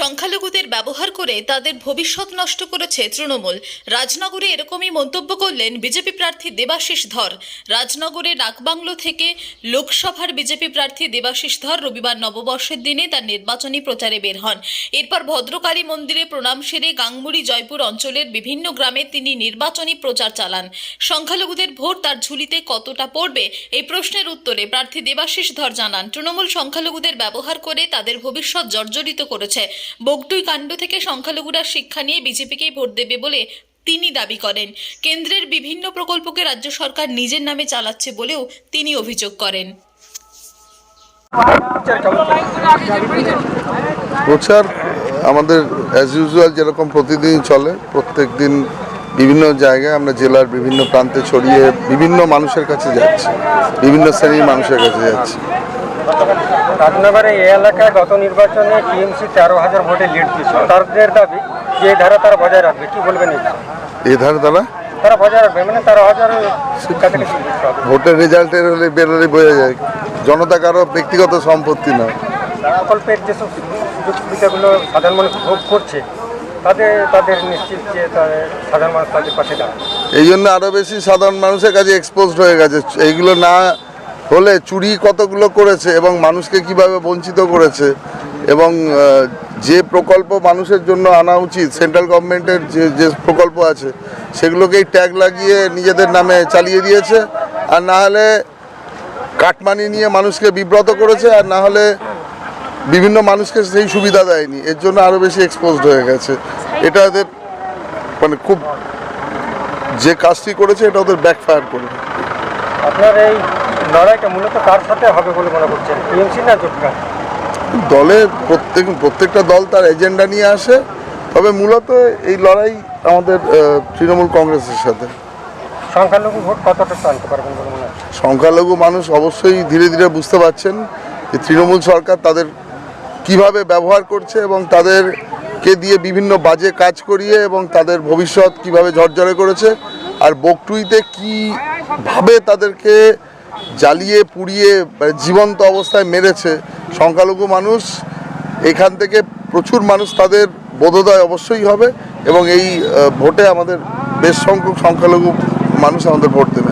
সংখ্যালঘুদের ব্যবহার করে তাদের ভবিষ্যৎ নষ্ট করেছে তৃণমূল। রাজনগরে এরকমই মন্তব্য করলেন বিজেপি প্রার্থী দেবাশিস ধর। রাজনগরে ডাকবাংলো থেকে লোকসভার বিজেপি প্রার্থী দেবাশিস ধর রবিবার নববর্ষের দিনে তার নির্বাচনী প্রচারে বের হন। এরপর ভদ্রকালী মন্দিরে প্রণাম সেরে গাংমুড়ি জয়পুর অঞ্চলের বিভিন্ন গ্রামে তিনি নির্বাচনী প্রচার চালান। সংখ্যালঘুদের ভোট তার ঝুলিতে কতটা পড়বে এই প্রশ্নের উত্তরে প্রার্থী দেবাশিস ধর জানান, তৃণমূল সংখ্যালঘুদের ব্যবহার করে তাদের ভবিষ্যৎ জর্জরিত করেছে। বগটুই কাণ্ড থেকে সংখ্যালঘুরা শিক্ষা নিয়ে বিজেপিকেই ভোট দেবে বলে তিনি দাবি করেন। কেন্দ্রের বিভিন্ন প্রকল্পকে রাজ্য সরকার নিজের নামে চালাচ্ছে বলেও তিনি অভিযোগ করেন। প্রচার আমাদের অ্যাজ ইউজুয়াল যেরকম প্রতিদিন চলে প্রত্যেক দিন বিভিন্ন জায়গায় আমরা জেলার বিভিন্ন প্রান্তে ছড়িয়ে বিভিন্ন মানুষের কাছে যাচ্ছি, বিভিন্ন শ্রেণির মানুষের কাছে যাচ্ছি। রাজনগরে এই এলাকায় গত নির্বাচনে টিএমসি তেরো হাজার ভোটে লিড দিয়েছিল। তাদের দাবি যে এই ধারা তারা বজায় রাখবে। কি বলবেন এই? এ তারা? তারা বজায় রাখবে মানে তেরো হাজার ভোটের রেজাল্টের হলে বেরোলে বোঝা যায় জনতা কারও ব্যক্তিগত সম্পত্তি না। প্রকল্পের যেসব সুযোগ সুবিধাগুলো সাধারণ মানুষ ভোগ করছে তাদের তাদের নিশ্চিত যে তাদের সাধারণ মানুষ তাদের পাশে দাঁড়াবে। এই জন্য আরও বেশি সাধারণ মানুষের কাছে এক্সপোজড হয়ে গেছে। এইগুলো না হলে চুরি কতগুলো করেছে এবং মানুষকে কীভাবে বঞ্চিত করেছে এবং যে প্রকল্প মানুষের জন্য আনা উচিত সেন্ট্রাল গভর্নমেন্টের যে যে প্রকল্প আছে, সেগুলোকেই ট্যাগ লাগিয়ে নিজেদের নামে চালিয়ে দিয়েছে। আর না হলে কাটমানি নিয়ে মানুষকে বিব্রত করেছে, আর না হলে বিভিন্ন মানুষকে সেই সুবিধা দেয়নি। এর জন্য আরও বেশি এক্সপোজড হয়ে গেছে। এটা এদের মানে খুব যে কাজটি করেছে, এটা ওদের ব্যাকফায়ার করবে আপনার এই লড়াইটা মূলত কার সাথে হবে বলে মনে করছেন? টিএমসি না জোটকা? দলের প্রত্যেক প্রত্যেকটা দল তার এজেন্ডা নিয়ে আসে তবে মূলত এই লড়াই আমাদের তৃণমূল কংগ্রেসের সাথে। সংখ্যালঘু ভোট কতটা টানতে পারবেন বলে মনে হয় সংখ্যালঘু মানুষ অবশ্যই ধীরে ধীরে বুঝতে পারছেন যে তৃণমূল সরকার তাদের কীভাবে ব্যবহার করছে এবং তাদেরকে দিয়ে বিভিন্ন বাজে কাজ করিয়ে এবং তাদের ভবিষ্যৎ কীভাবে ঝরঝরে করেছে আর বকটুইতে কীভাবে তাদেরকে জ্বালিয়ে, পুড়িয়ে মানে জীবন্ত অবস্থায় মেরেছে সংখ্যালঘু মানুষ। এখান থেকে প্রচুর মানুষ তাদের বোধোদয় অবশ্যই হবে এবং এই ভোটে আমাদের বেশ সংখ্যক সংখ্যালঘু মানুষ আমাদের ভোট দেবে।